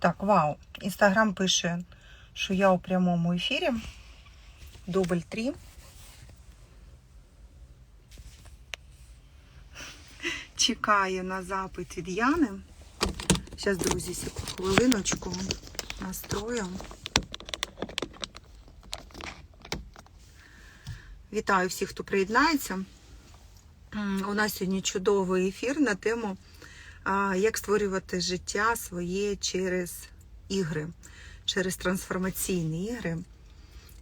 Так, вау. Інстаграм пише, що я у прямому ефірі. Дубль 3. Чекаю на запит від Яни. Зараз, друзі, хвилиночку настрою. Вітаю всіх, хто приєднається. У нас сьогодні чудовий ефір на тему як створювати життя своє через ігри, через трансформаційні ігри.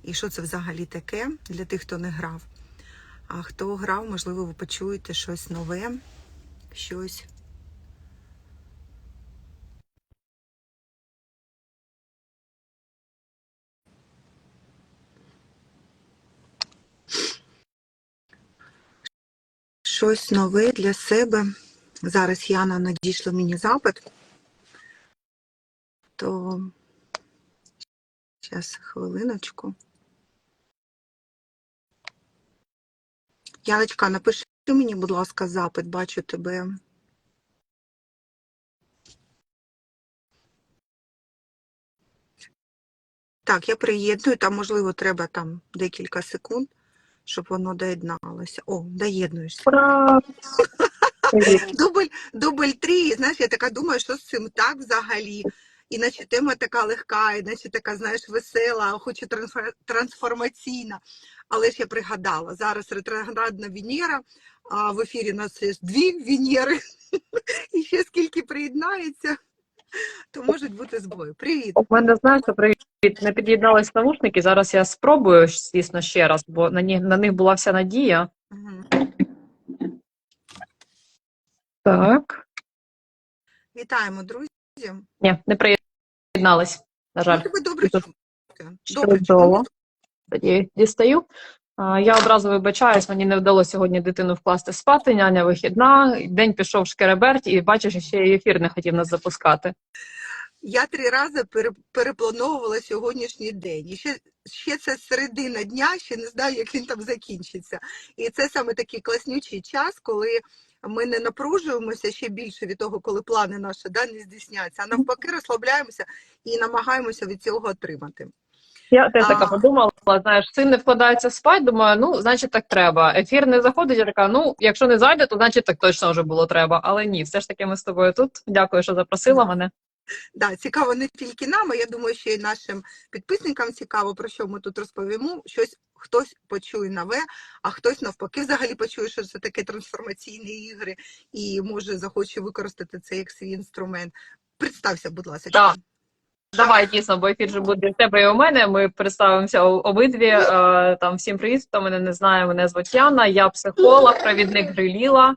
І що це взагалі таке для тих, хто не грав. А хто грав, можливо, ви почуєте щось нове, щось. Щось нове для себе. Зараз Яна надійшла мені запит, то зараз хвилиночку. Яночка, напиши мені, будь ласка, запит, бачу тебе. Так, я приєдную, там, можливо, треба там декілька секунд, щоб воно доєдналося. О, доєднуєшся. Дубль, дубль три, і знаєш, я така думаю, що з цим так взагалі. Іначе тема така легка, іначе така, знаєш, весела, хоч і трансформаційна. Але ж я пригадала, зараз ретроградна Венера, а в ефірі нас є дві Венери, і ще скільки приєднається, то можуть бути збої. Привіт. У мене знаєш, привіт. Не під'єднались навушники. Зараз я спробую, звісно, ще раз, бо на них, на них була вся надія. Мгм. Так. Вітаємо, друзі. Ні, не приєднались, на Ну, жаль. тебе добре чути. Добре Тоді дістаю. Я одразу вибачаюсь, мені не вдалося сьогодні дитину вкласти спати, няня вихідна, день пішов шкереберть, і бачиш, ще й ефір не хотів нас запускати. Я три рази переплановувала сьогоднішній день. І ще, ще це середина дня, ще не знаю, як він там закінчиться. І це саме такий класнючий час, коли ми не напружуємося ще більше від того, коли плани наші да, не здійсняться, а навпаки, розслабляємося і намагаємося від цього отримати. Я теж така подумала, знаєш, син не вкладається спать, думаю, ну, значить, так треба. Ефір не заходить, я така, ну, якщо не зайде, то значить так точно вже було треба. Але ні, все ж таки ми з тобою тут. Дякую, що запросила мене. Да, цікаво не тільки нам, а я думаю, що і нашим підписникам цікаво, про що ми тут розповімо. Щось хтось почує нове, а хтось навпаки взагалі почує, що це таке трансформаційні ігри, і може захоче використати це як свій інструмент. Представся, будь ласка. Так. Давай дійсно, бо ефір же буде в тебе і у мене. Ми представимося обидві. Е, Там всім привіт, хто мене не знає. Мене звуть Яна, я психолог, провідник Гриліла.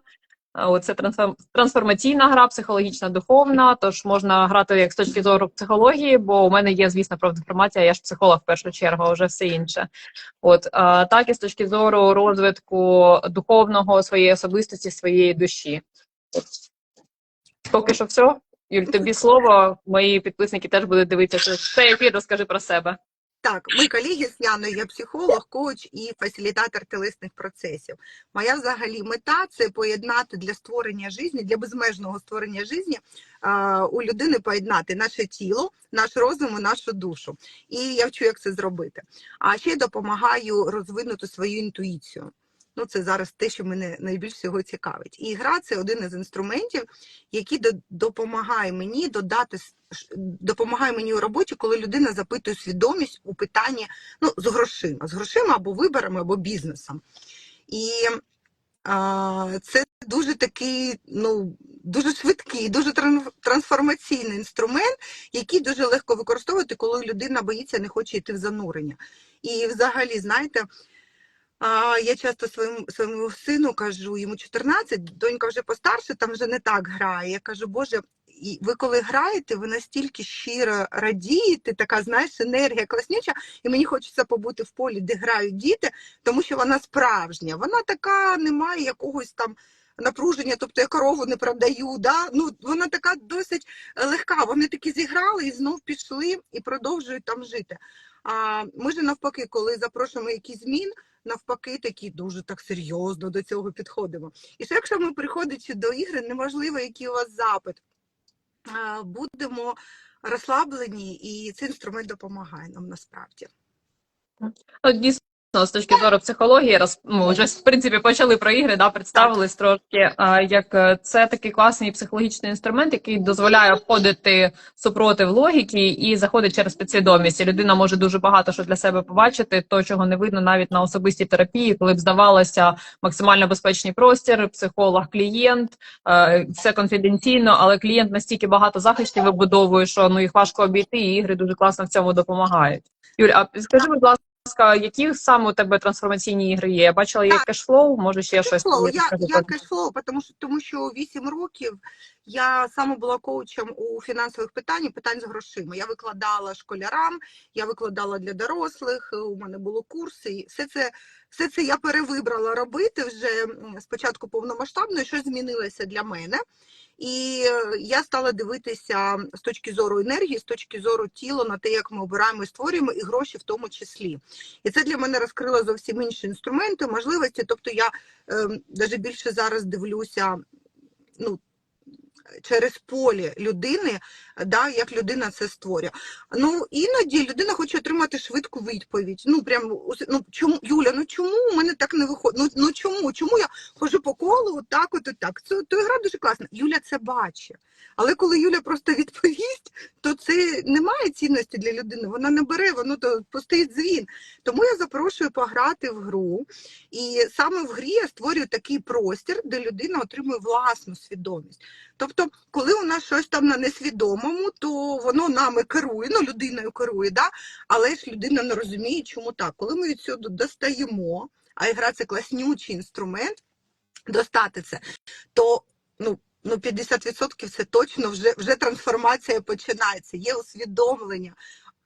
Е, Це трансформ- трансформаційна гра, психологічна, духовна. Тож можна грати як з точки зору психології, бо у мене є, звісно, профдеформація, я ж психолог в першу чергу, а вже все інше. От так і з точки зору розвитку духовного своєї особистості, своєї душі. Поки що все. Юль, тобі слово. Мої підписники теж будуть дивитися цей ефір. Розкажи про себе. Так, ми колеги з Яною, я психолог, коуч і фасилітатор телесних процесів. Моя взагалі мета це поєднати для створення життя, для безмежного створення життя у людини поєднати наше тіло, наш розум і нашу душу. І я вчу, як це зробити. А ще допомагаю розвинути свою інтуїцію. Ну, це зараз те, що мене найбільш всього цікавить. І гра це один із інструментів, який допомагає мені додати допомагає мені у роботі, коли людина запитує свідомість у питанні ну, з грошима, з грошима або виборами, або бізнесом. І а, це дуже такий, ну, дуже швидкий, дуже тран- трансформаційний інструмент, який дуже легко використовувати, коли людина боїться, не хоче йти в занурення. І взагалі, знаєте, я часто своєму, своєму сину кажу, йому 14, донька вже постарше, там вже не так грає. Я кажу, Боже, і ви коли граєте, ви настільки щиро радієте, така, знаєш, енергія класнюча, і мені хочеться побути в полі, де грають діти, тому що вона справжня. Вона така, не має якогось там напруження, тобто я корову не продаю. Да? Ну, вона така досить легка. Вони такі зіграли і знов пішли і продовжують там жити. А ми ж навпаки, коли запрошуємо якісь змін, навпаки, такі дуже так серйозно до цього підходимо. І що якщо ми приходячи до ігри, неважливо, який у вас запит. будемо розслаблені, і цей інструмент допомагає нам насправді. Ну, з точки зору психології, роз, ну, вже в принципі почали про ігри, да, представились трошки. А, як е, це такий класний психологічний інструмент, який дозволяє обходити супротив логіки і заходить через підсвідомість. І людина може дуже багато що для себе побачити, то чого не видно навіть на особистій терапії, коли б здавалося максимально безпечний простір, психолог, клієнт, е, все конфіденційно, але клієнт настільки багато захистів вибудовує, що ну їх важко обійти, і ігри дуже класно в цьому допомагають. Юль, а скажи, будь ласка. Які саме у тебе трансформаційні ігри є? Я бачила, є кешфлоу, може ще щось. Кешфлоу. Я, я кешфлоу, тому що, тому що 8 років я саме була коучем у фінансових питань, і питань з грошима. Я викладала школярам, я викладала для дорослих, у мене були курси. І все це, все це я перевибрала робити вже спочатку повномасштабно, і щось змінилося для мене. І е, я стала дивитися з точки зору енергії, з точки зору тіла на те, як ми обираємо і створюємо, і гроші в тому числі. І це для мене розкрило зовсім інші інструменти, можливості. Тобто я навіть більше зараз дивлюся ну, через поле людини, да, як людина це створює. Ну, іноді людина хоче отримати швидку відповідь. Ну, прям, ну, чому, Юля, ну чому у мене так не виходить? Ну, ну чому? Чому я ходжу по колу, отак, от, от так? Це, то гра дуже класна. Юля це бачить. Але коли Юля просто відповість, то це не має цінності для людини. Вона не бере, воно то постоїть дзвін. Тому я запрошую пограти в гру. І саме в грі я створюю такий простір, де людина отримує власну свідомість. Тобто, коли у нас щось там на несвідомому, то воно нами керує, ну людиною керує, да? але ж людина не розуміє, чому так. Коли ми від достаємо, а ігра це класнючий інструмент, достати це, то ну. Ну, 50% це точно вже, вже трансформація починається. Є усвідомлення,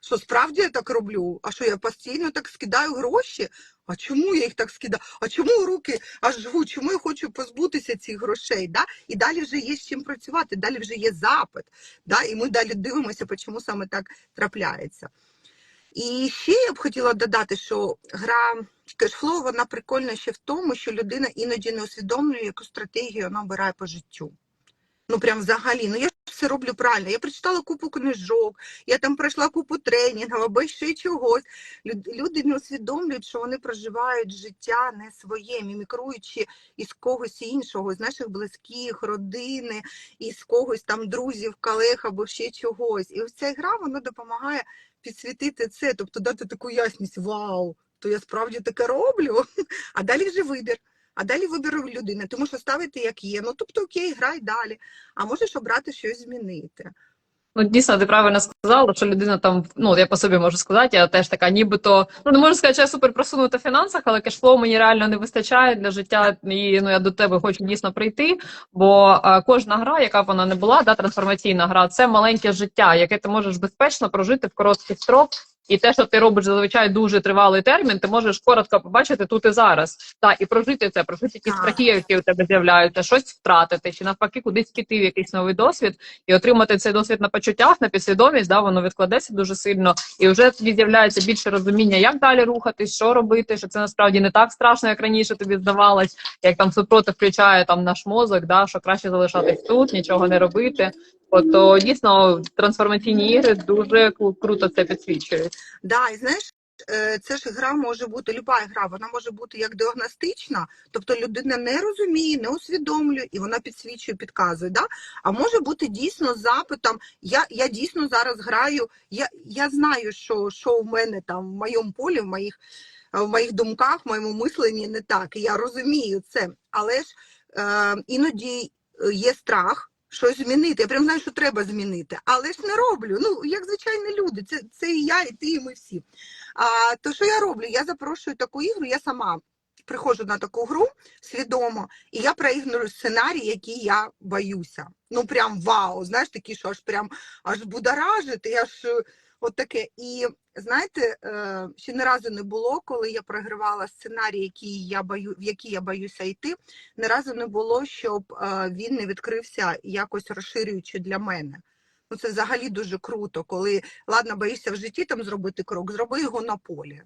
що справді я так роблю, а що я постійно так скидаю гроші. А чому я їх так скидаю? А чому руки аж жгу? Чому я хочу позбутися цих грошей? Да? І далі вже є з чим працювати, далі вже є запит. Да? І ми далі дивимося, чому саме так трапляється. І ще я б хотіла додати, що гра кешфлоу, вона прикольна ще в тому, що людина іноді не усвідомлює, яку стратегію вона обирає по життю. Ну, прям взагалі, ну я все роблю правильно. Я прочитала купу книжок, я там пройшла купу тренінгів або ще чогось. Люд- Люди не усвідомлюють, що вони проживають життя не своє, мімікруючи із когось іншого, з наших близьких, родини, із когось там друзів, колег або ще чогось. І ця гра вона допомагає підсвітити це, тобто дати таку ясність: вау, то я справді таке роблю. А далі вже вибір. А далі вибір у людини, тому що ставити як є. Ну тобто окей, грай далі. А можеш обрати щось змінити. Ну, дійсно, ти правильно сказала, що людина там, ну я по собі можу сказати, я теж така, нібито, ну не можу сказати, що я супер просунута в фінансах, але кешфлоу мені реально не вистачає для життя, і ну я до тебе хочу дійсно прийти. Бо е, кожна гра, яка б вона не була, да, трансформаційна гра, це маленьке життя, яке ти можеш безпечно прожити в короткий строк. І те, що ти робиш зазвичай дуже тривалий термін, ти можеш коротко побачити тут і зараз. Та і прожити це, прожити Так. страхи, які у тебе з'являються, щось втратити, чи навпаки кудись піти в якийсь новий досвід і отримати цей досвід на почуттях, на підсвідомість, да, воно відкладеться дуже сильно, і вже тоді з'являється більше розуміння, як далі рухатись, що робити, що це насправді не так страшно, як раніше тобі здавалось, як там супротив включає там наш мозок, да, що краще залишатись тут, нічого не робити. От то дійсно трансформаційні ігри дуже круто це підсвічують. Да, і знаєш, е, це ж гра може бути, люба гра, вона може бути як діагностична, тобто людина не розуміє, не усвідомлює, і вона підсвічує, підказує. Да? А може бути дійсно запитом. Я, я дійсно зараз граю, я, я знаю, що, що в мене там в моєму полі, в моїх, в моїх думках, в моєму мисленні не так. Я розумію це. Але ж е, іноді е, є страх. Щось змінити. Я прям знаю, що треба змінити, але ж не роблю. Ну, як звичайні люди, це, це і я, і ти, і ми всі. А, то що я роблю? Я запрошую таку ігру, я сама приходжу на таку гру свідомо, і я проігнорую сценарій, який я боюся. Ну прям вау, знаєш, такі, що аж прям аж будоражити, аж от таке. І знаєте, е, ще не разу не було, коли я програвала сценарій, який я бою, в який я боюся йти. Не разу не було, щоб е, він не відкрився якось розширюючи для мене. Ну, це взагалі дуже круто, коли ладно, боїшся в житті там зробити крок, зроби його на полі.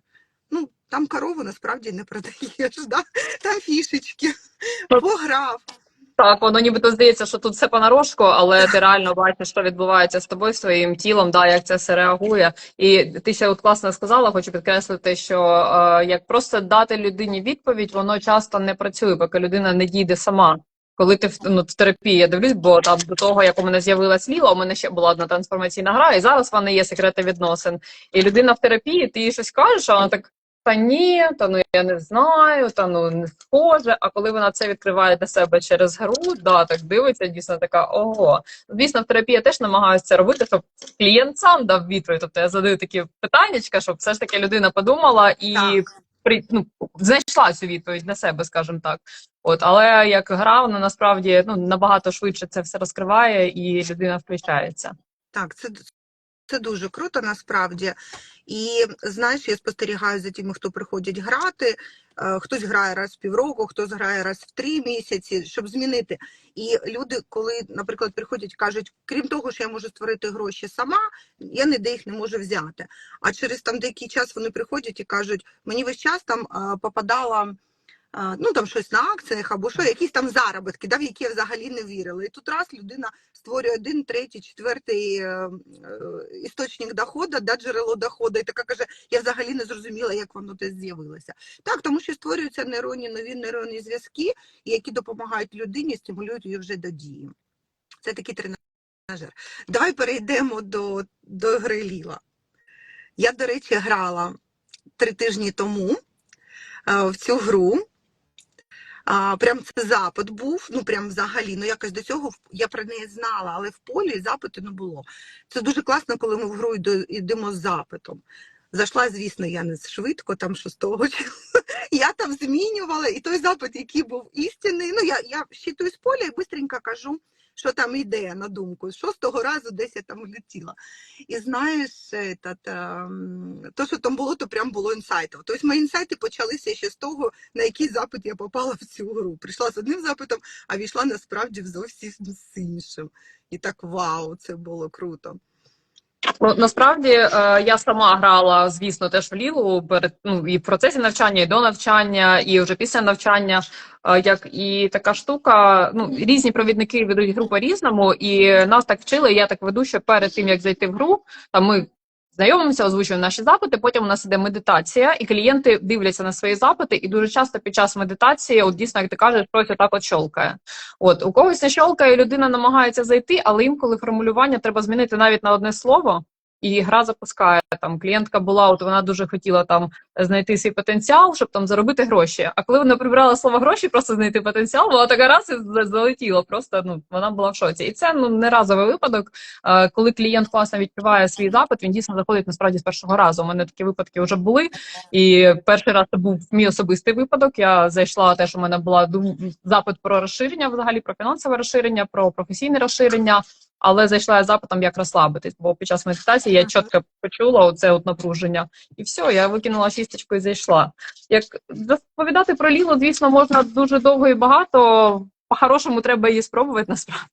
Ну, там корову насправді не продаєш, да? там фішечки, пограв. Так, воно нібито здається, що тут все понарошку, але ти реально бачиш, що відбувається з тобою, своїм тілом, да, як це все реагує. І ти ще от класно сказала, хочу підкреслити, що е, як просто дати людині відповідь, воно часто не працює, поки людина не дійде сама. Коли ти в, ну, в терапії я дивлюсь, бо там до того, як у мене з'явилась Ліла, у мене ще була одна трансформаційна гра, і зараз в мене є секрети відносин. І людина в терапії, ти їй щось кажеш, а вона так. Та ні, та ну я не знаю, та ну не схоже. А коли вона це відкриває для себе через гру, да, так дивиться, дійсно така ого. Звісно, в терапії я теж намагаюся це робити, щоб клієнт сам дав відповідь. Тобто я задаю такі питаннячка, щоб все ж таки людина подумала і Так. при ну, знайшла цю відповідь на себе, скажімо так. От, але як гра, вона насправді ну набагато швидше це все розкриває, і людина включається. Так, це, це дуже круто насправді. І знаєш, я спостерігаю за тими, хто приходять грати. Е, Хтось грає раз в півроку, хтось грає раз в три місяці, щоб змінити. І люди, коли, наприклад, приходять, кажуть, крім того, що я можу створити гроші сама, я ніде їх не можу взяти. А через там деякий час вони приходять і кажуть, мені весь час там е, попадала. Ну, там щось на акціях або що, якісь там заробітки, да, в які я взагалі не вірила. І тут раз людина створює один, третій, четвертий е, е, істочник доходу, да, джерело доходу, і така каже, я взагалі не зрозуміла, як воно десь з'явилося. Так, тому що створюються нейронні, нові нейронні зв'язки, які допомагають людині, стимулюють її вже до дії. Це такий тренажер. Давай перейдемо до, до гри Ліла. Я, до речі, грала три тижні тому е, в цю гру. А, прям це запит був, ну прям взагалі. Ну якось до цього я про неї знала, але в полі запиту не було. Це дуже класно, коли ми в гру йдемо з запитом. Зайшла, звісно, я не швидко, там шостого. Я там змінювала, і той запит, який був істинний. Ну, я, я щитую з поля і швидко кажу, що там йде на думку. З шостого разу десь я там влетіла. І знаєш, ем, то, що там було, то прям було інсайтом. Тобто мої інсайти почалися ще з того, на який запит я попала в цю гру. Прийшла з одним запитом, а війшла насправді зовсім з іншим. І так вау, це було круто. Ну, насправді е, я сама грала, звісно, теж в Лілу перед ну і в процесі навчання, і до навчання, і вже після навчання. Е, як і така штука, ну різні провідники ведуть гру по-різному, і нас так вчили. Я так веду, що перед тим як зайти в гру, там ми знайомимося, озвучуємо наші запити. Потім у нас іде медитація, і клієнти дивляться на свої запити. І дуже часто під час медитації, от дійсно, як ти кажеш, щось отак от щолкає. От у когось не щолкає, людина намагається зайти, але інколи формулювання треба змінити навіть на одне слово. І гра запускає там. Клієнтка була, от вона дуже хотіла там знайти свій потенціал, щоб там заробити гроші. А коли вона прибрала слово гроші, просто знайти потенціал, вона така раз і залетіла. Просто ну вона була в шоці. І це ну не разовий випадок. Коли клієнт класно відкриває свій запит, він дійсно заходить насправді з першого разу. У мене такі випадки вже були. І перший раз це був мій особистий випадок. Я зайшла теж. У мене була запит про розширення, взагалі про фінансове розширення, про професійне розширення. Але зайшла я запитом, як розслабитись, бо під час медитації я чітко почула оце от напруження, і все, я викинула шісточку і зайшла. Як розповідати про Лілу, звісно, можна дуже довго і багато. По-хорошому треба її спробувати насправді.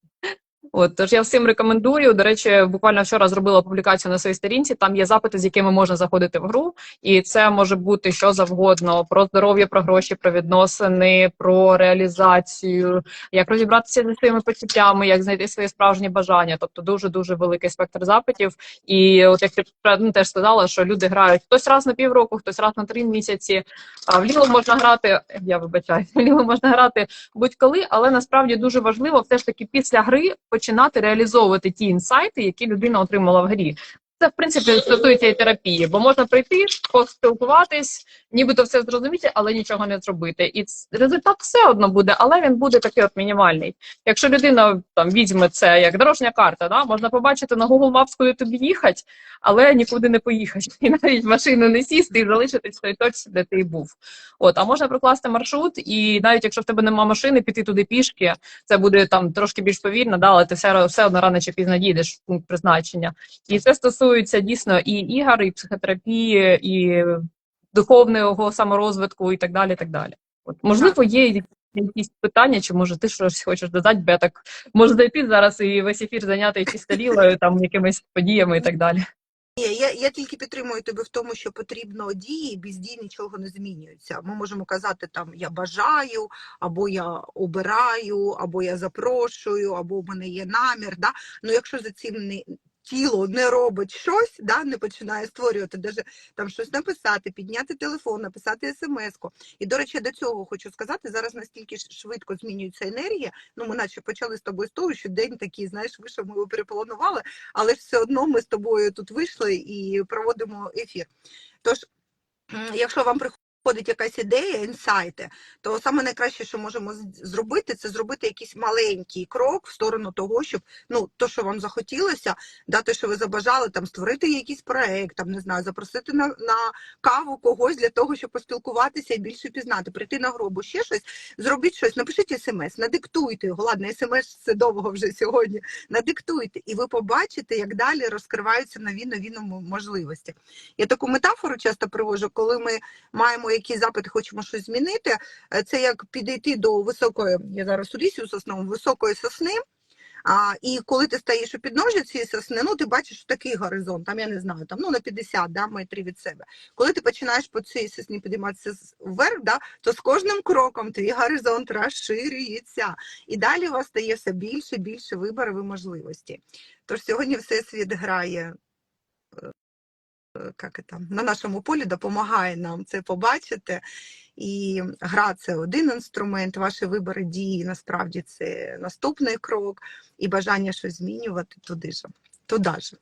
От тож я всім рекомендую. До речі, буквально вчора зробила публікацію на своїй сторінці. Там є запити, з якими можна заходити в гру, і це може бути що завгодно: про здоров'я, про гроші, про відносини, про реалізацію, як розібратися зі своїми почуттями, як знайти своє справжнє бажання. Тобто дуже дуже великий спектр запитів. І от як ти ну, теж сказала, що люди грають хтось раз на півроку, хтось раз на три місяці. А в ліло можна грати. Я вибачаю, в ліло можна грати будь-коли, але насправді дуже важливо все ж таки після гри починати реалізовувати ті інсайти, які людина отримала в грі. Це в принципі стосується і терапії, бо можна прийти, поспілкуватись, нібито все зрозуміти, але нічого не зробити. І результат все одно буде, але він буде такий от мінімальний. Якщо людина там візьме це як дорожня карта, да, можна побачити на Google Maps, куди тобі їхати, але нікуди не поїхати. І навіть в машину не сісти і залишитись в той точці, де ти був. От, а можна прокласти маршрут, і навіть якщо в тебе нема машини, піти туди пішки, це буде там трошки більш повільно, да, але ти все, все одно рано чи пізно дійдеш в пункт призначення. І це стосується дійсно і ігор, і психотерапії, і духовного саморозвитку, і так далі. І так далі. От, можливо, є якісь питання, чи може ти щось хочеш додати, бо я так можу зайти зараз і весь ефір зайняти чисто лілою, там якимись подіями і так далі. Ні, я, я тільки підтримую тебе в тому, що потрібно дії, без дій нічого не змінюється. Ми можемо казати там я бажаю, або я обираю, або я запрошую, або в мене є намір. Да? Ну якщо за цим не тіло не робить щось, да, не починає створювати, даже там щось написати, підняти телефон, написати смс-ку. І до речі, до цього хочу сказати, зараз настільки швидко змінюється енергія. Ну, ми наче почали з тобою з того, що день такий, знаєш, вийшов, ми його перепланували, але ж все одно ми з тобою тут вийшли і проводимо ефір. Тож, якщо вам приходить якась ідея, інсайти, то саме найкраще, що можемо зробити, це зробити якийсь маленький крок в сторону того, щоб ну то, що вам захотілося, дати, що ви забажали, там створити якийсь проект, там не знаю, запросити на, на каву когось для того, щоб поспілкуватися і більше пізнати, прийти на гробу, ще щось, зробіть щось, напишіть смс, надиктуйте його. Ладно, смс це довго вже сьогодні. Надиктуйте, і ви побачите, як далі розкриваються нові нові можливості. Я таку метафору часто привожу, коли ми маємо якісь запити, хочемо щось змінити. е, Це як підійти до високої, я зараз у лісі у сосновому, високої сосни. А, і коли ти стоїш у підножжі цієї сосни, ну ти бачиш такий горизонт, там я не знаю, там ну на 50 да, метрів від себе. Коли ти починаєш по цій сосні підійматися вверх, да, то з кожним кроком твій горизонт розширюється. І далі у вас стає все більше, більше виборів і можливості. Тож сьогодні Всесвіт грає е, е, як це, на нашому полі, допомагає нам це побачити. І гра це один інструмент, ваші вибори дії насправді це наступний крок, і бажання щось змінювати туди ж. Туди ж.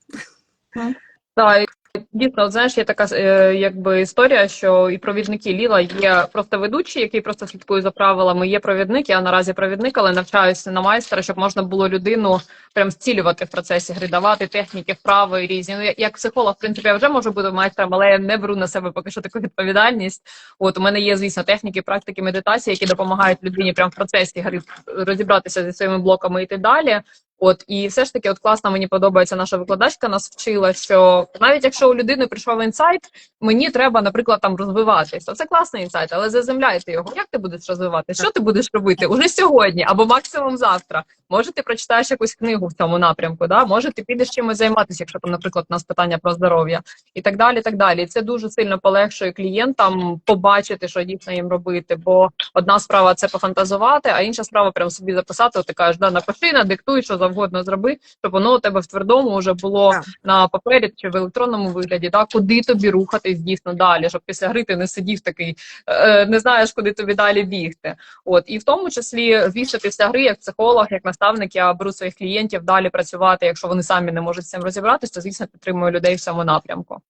Так, дійсно, знаєш, є така е, якби історія, що і провідники Ліла є просто ведучий, який просто слідкує за правилами. Є провідник, я наразі провідник, але навчаюся на майстра, щоб можна було людину прям зцілювати в процесі гри, давати техніки, вправи різні. Ну, як психолог, в принципі, я вже можу бути майстром, але я не беру на себе поки що таку відповідальність. От у мене є, звісно, техніки, практики медитації, які допомагають людині прям в процесі гри розібратися зі своїми блоками і йти далі. От і все ж таки, от класно мені подобається наша викладачка. Нас вчила, що навіть якщо у людини прийшов інсайт, мені треба, наприклад, там розвиватись. Це класний інсайт, але заземляйте його. Як ти будеш розвиватись? Що ти будеш робити уже сьогодні або максимум завтра? Може, ти прочитаєш якусь книгу в цьому напрямку, да? може ти підеш чимось займатися, якщо там, наприклад, у нас питання про здоров'я і так далі. Так далі. І це дуже сильно полегшує клієнтам побачити, що дійсно їм робити. Бо одна справа це пофантазувати, а інша справа прям собі записати. От ти кажеш, да, напиши, надиктуй, що завгодно зроби, щоб воно у тебе в твердому вже було Так. на папері чи в електронному вигляді, да, куди тобі рухатись дійсно далі, щоб після гри ти не сидів такий, е, не знаєш, куди тобі далі бігти. От і в тому числі, звісно, після гри, як психолог, як наставник, я беру своїх клієнтів далі працювати. Якщо вони самі не можуть з цим розібратися, то звісно підтримую людей в цьому напрямку.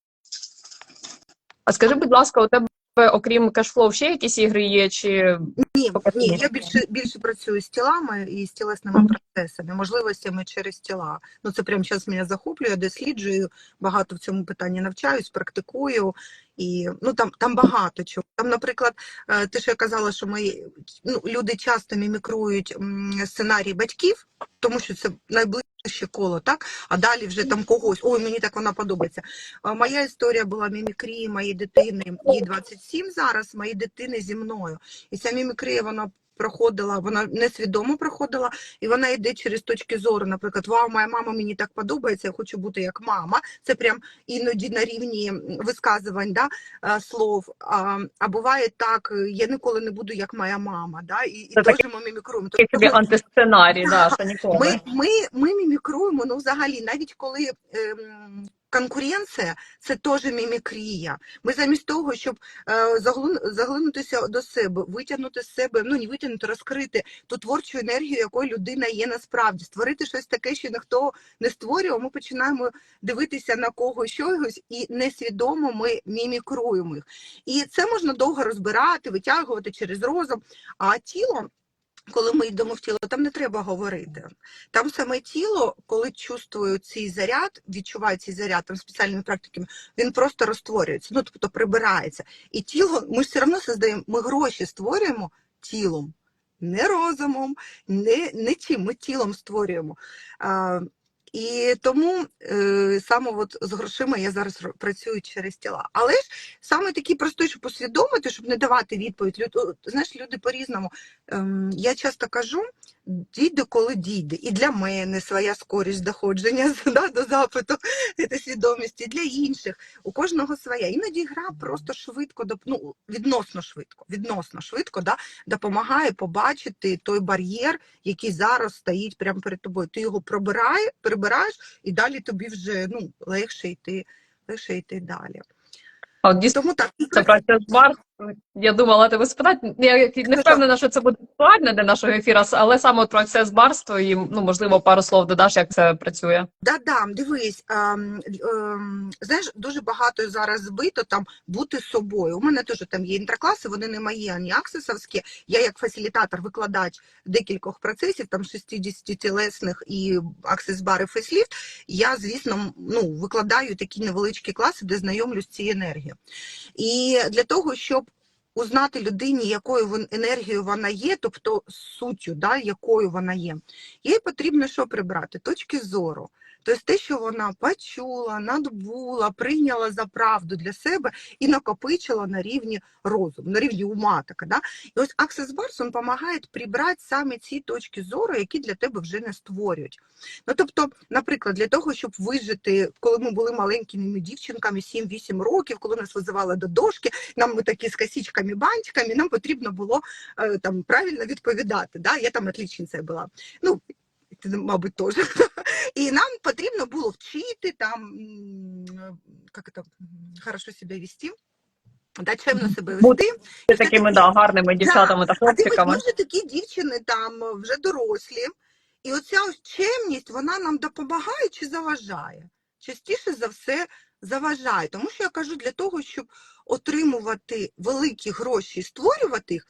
А скажи, будь ласка, у тебе окрім кешфлоу ще якісь ігри є? Чи Ні, ні, я більше більше працюю з тілами і з тілесними Мгм. процесами, можливостями через тіла. Ну це прямо зараз мене захоплює, я досліджую, багато в цьому питанні навчаюсь, практикую. І ну там там багато чого. Там, наприклад, е, що я казала, що мої ну, люди часто мімікрують сценарій батьків, тому що це найближче коло, так? А далі вже там когось. Ой, мені так вона подобається. Моя історія була мімікрії моєї дитини, їй 27 зараз, моїй дитини зі мною. І ця мімікрія вона проходила, вона несвідомо проходила, і вона йде через точки зору. Наприклад, вау, моя мама мені так подобається, я хочу бути як мама. Це прям іноді на рівні висказувань да, е, слов. А, а буває так, я ніколи не буду як моя мама. Да, і, і теж ми мімікруємо. собі Тобто, антисценарій, да, що ніколи. ми, ми, ми мімікруємо, ну взагалі, навіть коли ем, конкуренція, це теж мімікрія. Ми замість того, щоб е, заглинутися до себе, витягнути з себе, ну не витягнути, розкрити ту творчу енергію, якою людина є насправді, створити щось таке, що ніхто не створював, ми починаємо дивитися на когось щось, і несвідомо ми мімікруємо їх. І це можна довго розбирати, витягувати через розум. А тіло коли ми йдемо в тіло, там не треба говорити. Там саме тіло, коли чувствує цей заряд, відчуває цей заряд там спеціальними практиками, він просто розтворюється, ну тобто прибирається. І тіло, ми ж все одно создаємо, ми гроші створюємо тілом, не розумом, не, не чим, ми тілом створюємо. А, і тому е, саме от з грошима я зараз працюю через тіла. Але ж саме такий простий, щоб усвідомити, щоб не давати відповідь. Люд, знаєш, люди по-різному. Е, я часто кажу, дійде, коли дійде. І для мене своя скорість доходження да, до запиту та свідомості, і для інших. У кожного своя. Іноді гра просто швидко, ну, відносно швидко, відносно швидко да, допомагає побачити той бар'єр, який зараз стоїть прямо перед тобою. Ти його пробирає, прибираєш, і далі тобі вже ну, легше йти, легше йти далі. От дійсно Тому так, це праця з Марс. Я думала тебе спитати. Я не впевнена, що це буде актуально для нашого ефіру, але саме про це з барство і ну можливо пару слов додаш, як це працює. Да-да, дивись, ем, ем, знаєш, дуже багато зараз збито там бути собою. У мене теж там є інтеркласи, вони не мої, ані аксесовські. Я як фасилітатор, викладач декількох процесів, там 60 тілесних і аксес-бар і фейсліфт, я, звісно, ну, викладаю такі невеличкі класи, де знайомлюсь цією енергією. І для того, щоб узнати людині, якою енергією вона є, тобто суттю, да, якою вона є, їй потрібно що прибрати? Точки зору. Тобто те, що вона почула, надбула, прийняла за правду для себе і накопичила на рівні розуму, на рівні ума. Така, да? І ось Access Bars допомагає прибрати саме ці точки зору, які для тебе вже не створюють. Ну, тобто, наприклад, для того, щоб вижити, коли ми були маленькими дівчинками, 7-8 років, коли нас визивали до дошки, нам ми такі з косичками, бантиками, нам потрібно було е, там правильно відповідати. Да? Я там отличниця була. Ну, ти, мабуть, теж. І нам потрібно було вчити там, як це, хорошо себе вести, да, чемно себе вести. Це такими да, гарними дівчатами та А дивись, хлопчиками. може такі дівчини там вже дорослі, і оця ось чемність, вона нам допомагає чи заважає? Частіше за все заважає. Тому що я кажу, для того, щоб отримувати великі гроші і створювати їх,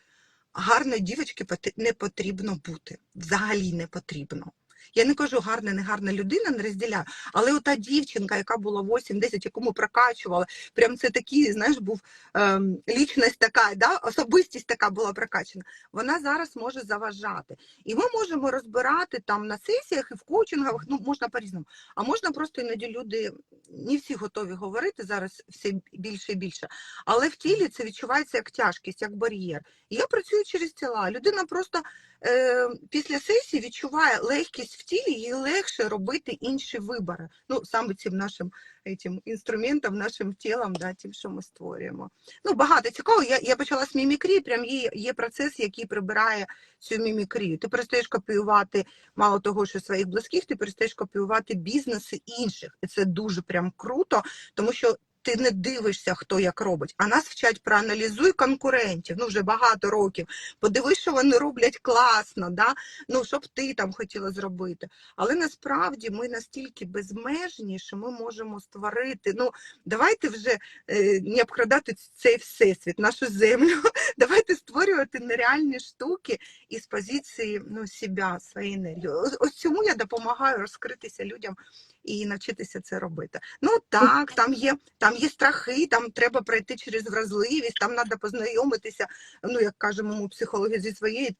гарної дівчинки не потрібно бути. Взагалі не потрібно. Я не кажу гарна, не гарна людина, не розділяю. Але ота дівчинка, яка була 8-10, яку ми прокачували, прям це такий, знаєш, був ем, лічність така, да? особистість така була прокачана, вона зараз може заважати. І ми можемо розбирати там на сесіях і в коучингах, ну можна по-різному. А можна просто іноді люди, не всі готові говорити зараз все більше і більше, але в тілі це відчувається як тяжкість, як бар'єр. І я працюю через тіла. Людина просто е, після сесії відчуває легкість в тілі, їй легше робити інші вибори. Ну, саме цим нашим этим інструментом, нашим тілом, да, тим, що ми створюємо. Ну, багато цікаво. Я, я почала з мімікрії, прям є, є процес, який прибирає цю мімікрію. Ти перестаєш копіювати, мало того, що своїх близьких, ти перестаєш копіювати бізнеси інших. І це дуже прям круто, тому що ти не дивишся, хто як робить. А нас вчать проаналізуй конкурентів. Ну вже багато років. Подивись, що вони роблять класно, да? ну що б ти там хотіла зробити. Але насправді ми настільки безмежні, що ми можемо створити. Ну давайте вже е, не обкрадати цей всесвіт, нашу землю. Давайте створювати нереальні штуки із позиції ну, себе, своєї енергії. Ось, цьому я допомагаю розкритися людям і навчитися це робити. Ну так, там є, там є страхи, там треба пройти через вразливість, там треба познайомитися, ну як кажемо психологи, зі своєю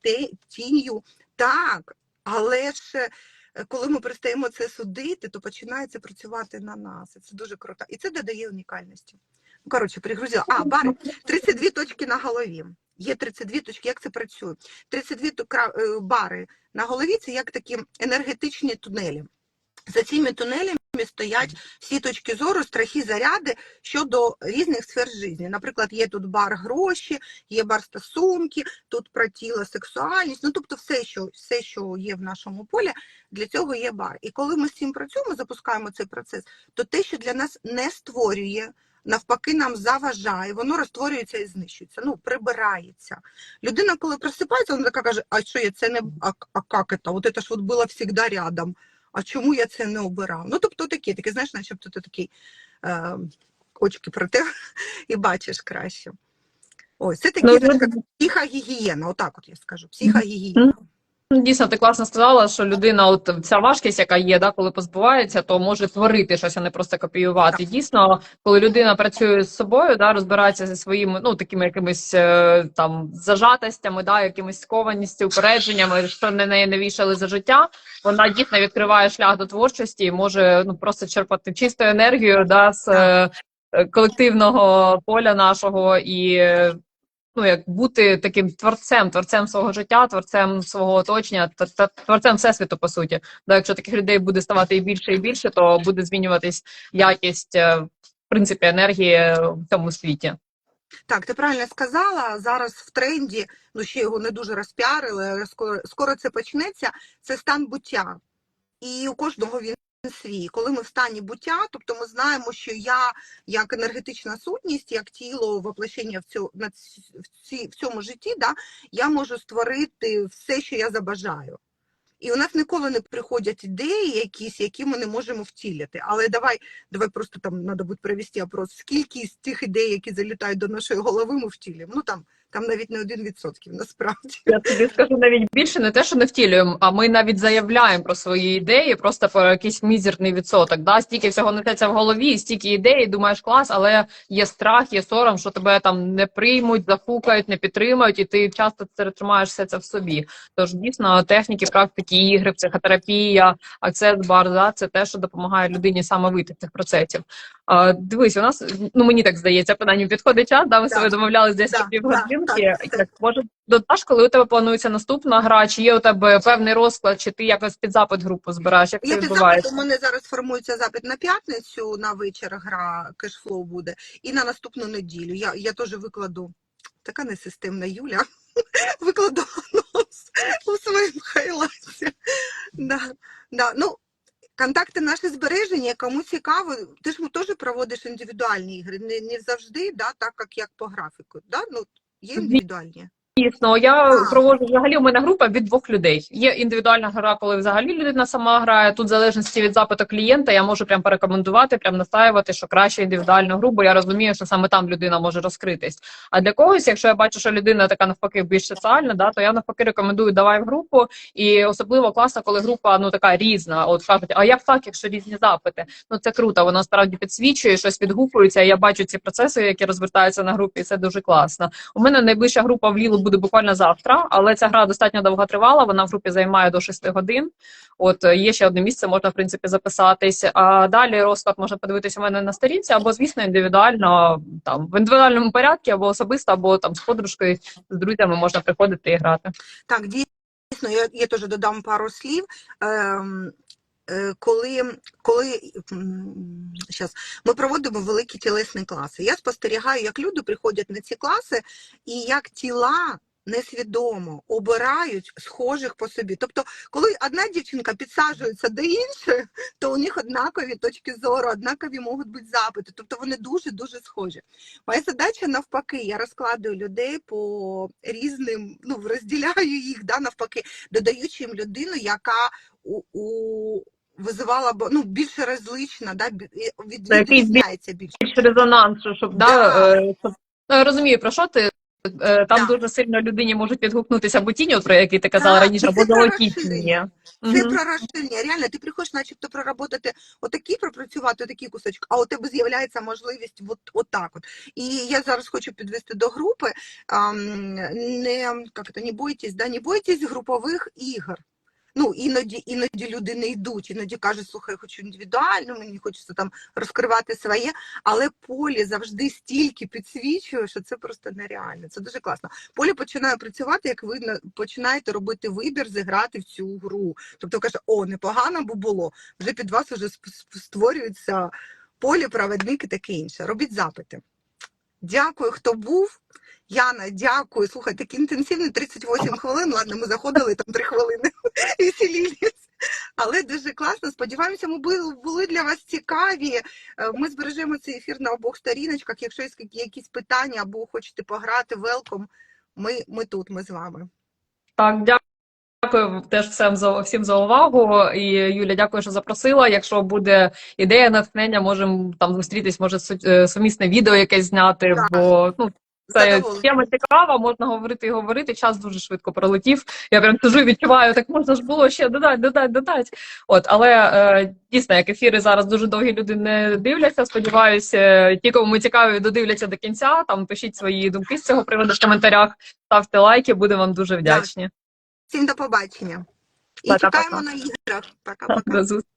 тінню. Так, але ж. е, Коли ми перестаємо це судити, то починається працювати на нас. І це дуже круто. І це додає унікальності. Ну, коротше, перегрузила. А, бари. 32 точки на голові. Є 32 точки. Як це працює? 32 ту- кра- е, бари на голові це як такі енергетичні тунелі. За цими тунелями стоять всі точки зору, страхи, заряди щодо різних сфер життя. Наприклад, є тут бар гроші, є бар стосунки, тут про тіло, сексуальність. Ну тобто, все, що все, що є в нашому полі, для цього є бар. І коли ми з цим працюємо, запускаємо цей процес, то те, що для нас не створює. Навпаки, нам заважає, воно розтворюється і знищується, ну прибирається. Людина, коли просипається, вона така каже: а що я це не а, а як це? От це ж от було завжди рядом а чому я це не обирав? Ну, тобто такі, таке, знаєш, начебто ти такий е, очки против і бачиш краще. Ось, це такі Ну, знаєш, як психогігієна, отак от я скажу, психогігієна. Ну, Дійсно, ти класно сказала, що людина, от ця важкість, яка є, да, коли позбувається, то може творити щось, а не просто копіювати. Дійсно, коли людина працює з собою, да, розбирається зі своїми ну такими якимись е, там зажатостями, да, якимись скованістю, упередженнями, що на неї не вішали за життя, вона дійсно відкриває шлях до творчості і може ну просто черпати чисту енергію да, з е, колективного поля нашого і. Ну як бути таким творцем, творцем свого життя, творцем свого оточення, творцем всесвіту, по суті. Да, якщо таких людей буде ставати і більше і більше, то буде змінюватись якість е, в принципі енергії в цьому світі. Так, ти правильно сказала. Зараз в тренді, ну ще його не дуже розпіарили, але скоро, скоро це почнеться. Це стан буття. І у кожного він свій. Коли ми в стані буття, тобто ми знаємо, що я як енергетична сутність, як тіло воплощення в цьому, на ці- в, цьому житті, да, я можу створити все, що я забажаю. І у нас ніколи не приходять ідеї якісь, які ми не можемо втілити. Але давай, давай просто там треба буде провести опрос, скільки з тих ідей, які залітають до нашої голови, ми втілимо. Ну там, там навіть не один відсотків насправді. Я тобі скажу навіть більше не те, що не втілюємо, а ми навіть заявляємо про свої ідеї, просто про якийсь мізерний відсоток. Да? Стільки всього несеться в голові, стільки ідей, думаєш, клас, але є страх, є сором, що тебе там не приймуть, зафукають, не підтримають, і ти часто тримаєш все це в собі. Тож дійсно техніки, практики, ігри, психотерапія, акцес бар, да, це те, що допомагає людині саме вийти з цих процесів. А, дивись, у нас ну мені так здається, принаймні підходить час. Да, ми Да. тобою домовлялись десь Да, півгодинки. да, так, може додаш, коли у тебе планується наступна гра, чи є у тебе певний розклад, чи ти якось під запит групу збираєш? Як це відбувається? у мене зараз формується запит на п'ятницю, на вечір гра кешфлоу буде, і на наступну неділю. Я, я теж викладу. Така несистемна Юля. Викладу анонс у своєму хайлайті. Да, да. Ну, контакти наші збережені, кому цікаво, ти ж теж проводиш індивідуальні ігри. Не, не завжди, да, так як, як по графіку. Да? Ну, є індивідуальні. Дійсно, я проводжу взагалі. У мене група від двох людей. Є індивідуальна гра, коли взагалі людина сама грає. Тут в залежності від запиту клієнта, я можу прям порекомендувати, прям настаювати, що краще індивідуальну гру, бо я розумію, що саме там людина може розкритись. А для когось, якщо я бачу, що людина така навпаки більш соціальна, да, то я навпаки рекомендую давай в групу. І особливо класно, коли група ну така різна. От кажуть, а як так, якщо різні запити? Ну це круто. Воно справді підсвічує, щось відгукується. і Я бачу ці процеси, які розвертаються на групі. і Це дуже класно. У мене найближча група в Лілу буде буквально завтра, але ця гра достатньо довго тривала. Вона в групі займає до 6 годин. От е, є ще одне місце, можна в принципі записатись. А далі розклад можна подивитися у мене на сторінці, або звісно, індивідуально там в індивідуальному порядку, або особисто, або там з подружкою, з друзями можна приходити і грати. Так, дійсно, я, я теж додам пару слів. Ем, коли, коли щас, ми проводимо великі тілесні класи, я спостерігаю, як люди приходять на ці класи і як тіла несвідомо обирають схожих по собі. Тобто, коли одна дівчинка підсаджується до іншої, то у них однакові точки зору, однакові можуть бути запити. Тобто вони дуже-дуже схожі. Моя задача навпаки, я розкладую людей по різним, ну розділяю їх да, навпаки, додаючи їм людину, яка у, у визивала б- ну, більш различна, да, бі- від, Це відрізняється більше. Більш резонанс, що- щоб да, Да. е, щоб- ну, я розумію про що ти. Е, Там Да. дуже сильно людині можуть відгукнутися або тіні, про які ти казала Так, раніше, або золоті тіні. Це Мгм. про розширення. Реально, ти приходиш, начебто, проработати отакі, пропрацювати отакі кусочки, а у тебе з'являється можливість от, отак от. І я зараз хочу підвести до групи. ам, не, як це, не бойтесь, да, не бойтесь групових ігор. Ну, іноді, іноді люди не йдуть, іноді кажуть, слухай, хочу індивідуально, мені хочеться там розкривати своє, але полі завжди стільки підсвічує, що це просто нереально. Це дуже класно. Полі починає працювати, як ви починаєте робити вибір, зіграти в цю гру. Тобто каже, о, непогано бо було. Вже під вас вже створюється полі, провідник і таке інше. Робіть запити. Дякую, хто був. Яна, дякую. Слухай, такий інтенсивний 38 хвилин. Ладно, ми заходили там 3 хвилини і. Але дуже класно. Сподіваємося, ми були, для вас цікаві. Е, Ми збережемо цей ефір на обох сторіночках. Якщо є якісь питання або хочете пограти, велком. Ми, ми тут, ми з вами. Так, дякую теж всім за всім за увагу. І Юля, дякую, що запросила. Якщо буде ідея натхнення, можемо там зустрітись, може е, сумісне відео якесь зняти, бо ну. Це тема цікава, можна говорити і говорити. Час дуже швидко пролетів. Я прям сижу, і відчуваю, так можна ж було ще додати, додати, додати. От, але е, дійсно, як ефіри зараз дуже довгі люди не дивляться. Сподіваюся, ті, кому цікаві, додивляться до кінця. Там пишіть свої думки з цього приводу в коментарях, ставте лайки, будемо вам дуже вдячні. Всім до побачення. І Пока-пока. чекаємо на іграх. Пока-пока. До зустрічі.